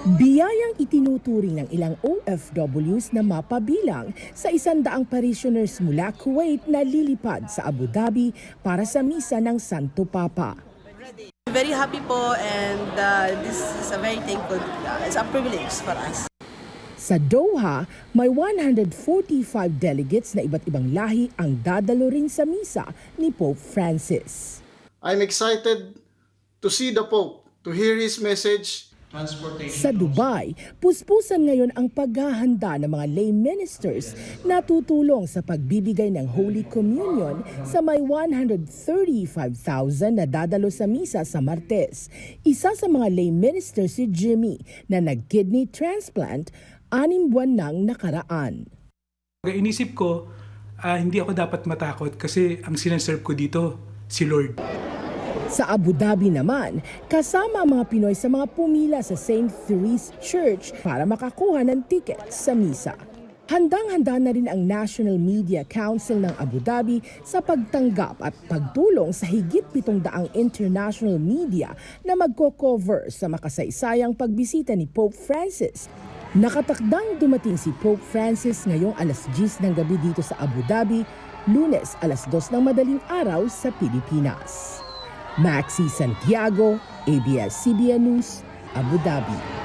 Biyayang itinuturing ng ilang OFWs na mapabilang sa isandaang parishioners mula Kuwait na lilipad sa Abu Dhabi para sa misa ng Santo Papa. Very happy po and uh, this is a very thankful, uh, it's a privilege for us. Sa Doha, may 145 delegates na iba't ibang lahi ang dadalo rin sa misa ni Pope Francis. I'm excited to see the Pope, to hear his message, Sa Dubai, puspusan ngayon ang paghahanda ng mga lay ministers na tutulong sa pagbibigay ng Holy Communion sa may 135,000 na dadalo sa misa sa Martes. Isa sa mga lay ministers si Jimmy na nag-kidney transplant anim buwan nang nakaraan. Kaya inisip ko, ah, hindi ako dapat matakot kasi ang sinaserve ko dito, si Lord. Sa Abu Dhabi naman, kasama mga Pinoy sa mga pumila sa St. Therese Church para makakuha ng ticket sa misa. Handang-handa na rin ang National Media Council ng Abu Dhabi sa pagtanggap at pagtulong sa higit pitong daang international media na magko-cover sa makasaysayang pagbisita ni Pope Francis. Nakatakdang dumating si Pope Francis ngayong alas 10 ng gabi dito sa Abu Dhabi, lunes alas 2 ng madaling araw sa Pilipinas. Maxi Santiago, ABS-CBN News, Abu Dhabi.